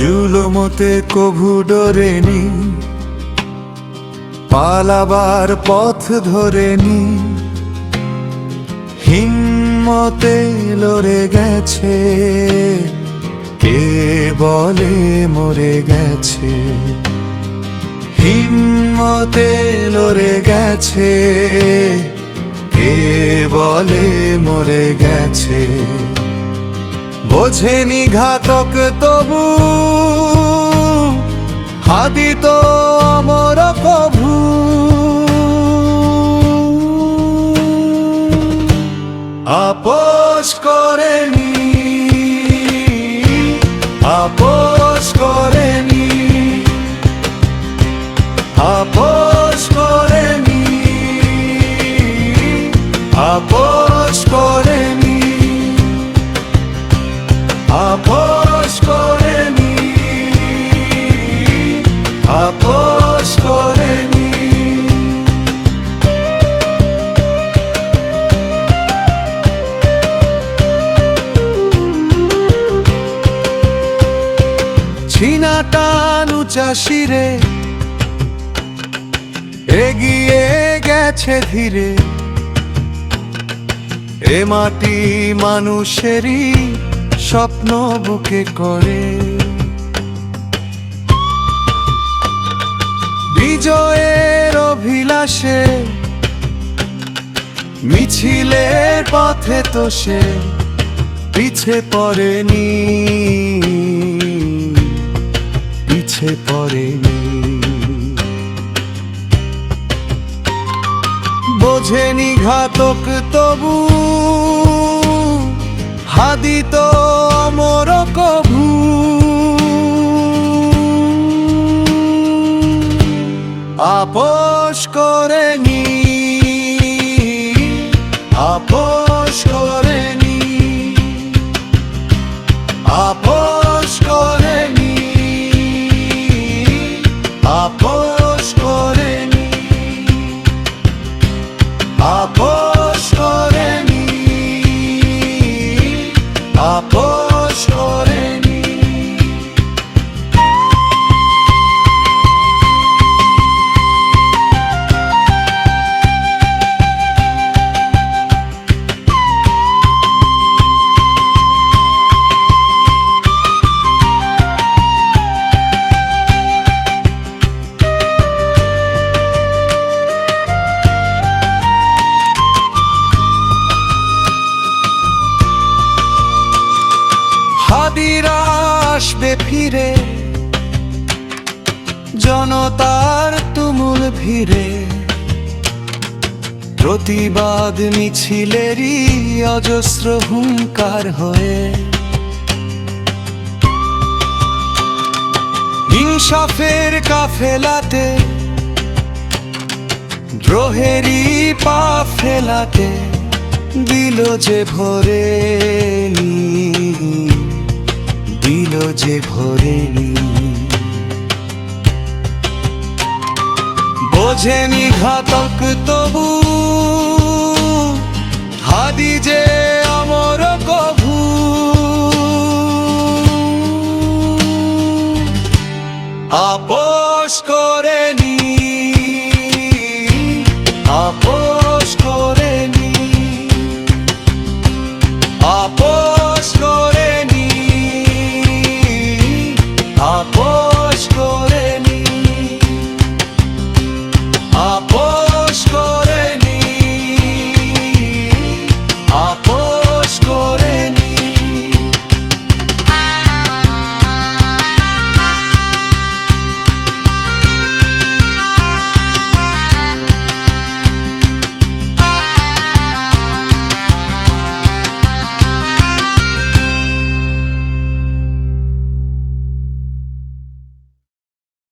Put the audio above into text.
হিম্মতে কভু ডরেনি, পালাবার পথ ধরেনি। হিম্মতে লড়ে গেছে, কে বলে মরে গেছে? হিম্মতে লড়ে গেছে, কে বলে মরে গেছে? বোঝেনি ঘাতক তবু হাদি তো অমর প্রভু আপোষ করেনি আপোষ করেনি চাষিরে এগিয়ে গেছে ধীরে। এ মাটি মানুষেরই স্বপ্ন বুকে করে। বিজয়ের অভিলাষে মিছিলের পথে তো সে পিছে পড়েনি। পিছে পড়েনি বোঝেনি ঘাতক তবু হাদি তো অমর কভু। আপোষ করেনি আসবে ফিরে। জনতার তুমুল ভিড়ে। প্রতিবাদ মিছিলেরই অজস্র হুঙ্কার হয়ে। ইনসাফের কাফেলাতে, দ্রোহেরই পা ফেলাতে দিল যে ভরে দিল যে ভরেনি বোঝেনি ঘাতক তবু হাদি যে আমর কভু। আপোষ করেনি আপোষ করেনি। আপোষ